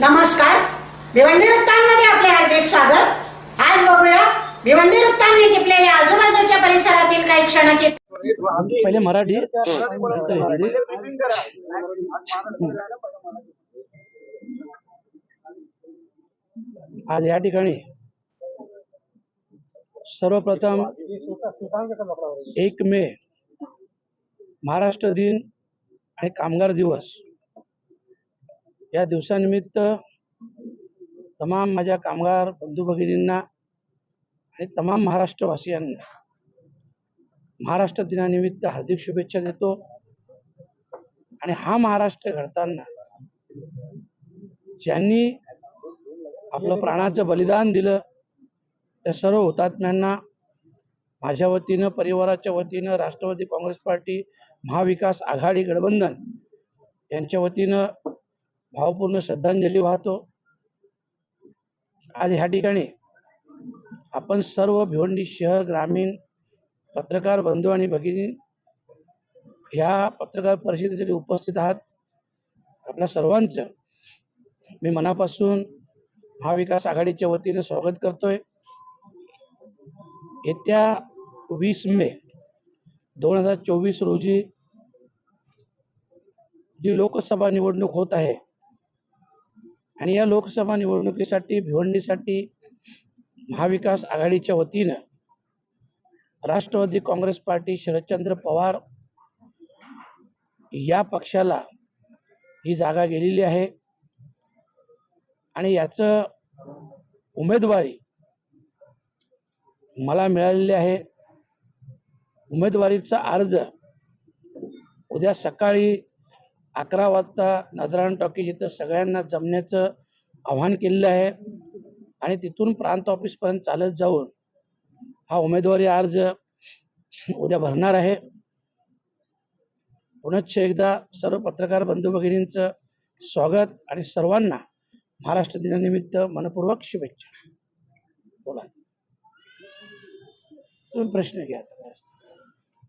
नमस्कार. भिवंडी वृत्तांमध्ये आपले हार्दिक स्वागत. आज बघूया भिवंडी वृत्तांनी टिपलेल्या आजूबाजूच्या परिसरातील काही क्षणाचे पहिले मराठी. आज या ठिकाणी सर्वप्रथम एक मे महाराष्ट्र दिन आणि कामगार दिवस. या दिवसानिमित्त तमाम माझ्या कामगार बंधू भगिनींना आणि तमाम महाराष्ट्रवासियांना महाराष्ट्र दिनानिमित्त हार्दिक शुभेच्छा देतो. आणि हा महाराष्ट्र घडताना ज्यांनी आपलं प्राणाचं बलिदान दिलं त्या सर्व हुतात्म्यांना माझ्या वतीनं परिवाराच्या वतीनं राष्ट्रवादी काँग्रेस पार्टी महाविकास आघाडी गठबंधन यांच्या वतीनं भावपूर्ण श्रद्धांजली वाहतो. आज ह्या ठिकाणी आपण सर्व भिवंडी शहर ग्रामीण पत्रकार बंधू आणि भगिनी ह्या पत्रकार परिषदेसाठी उपस्थित आहात. आपल्या सर्वांचं मी मनापासून महाविकास आघाडीच्या वतीने स्वागत करतोय. येत्या वीस मे दोन हजार चोवीस रोजी जी लोकसभा निवडणूक होत आहे आणि या लोकसभा निवडणुकीसाठी भिवंडीसाठी महाविकास आघाडीच्या वतीनं राष्ट्रवादी काँग्रेस पार्टी शरदचंद्र पवार या पक्षाला ही जागा गेलेली आहे. आणि याचं उमेदवारी मला मिळालेली आहे. उमेदवारीचा अर्ज उद्या सकाळी अकरा वाजता नजरान टॉकीज इथं सगळ्यांना जमण्याचं आव्हान केलेलं आहे. आणि तिथून प्रांत ऑफिसपर्यंत चालत जाऊन हा उमेदवारी अर्ज उद्या भरणार आहे. पुनश्च एकदा सर्व पत्रकार बंधू भगिनींचं स्वागत आणि सर्वांना महाराष्ट्र दिनानिमित्त मनपूर्वक शुभेच्छा. बोला. तुम्ही प्रश्न घ्या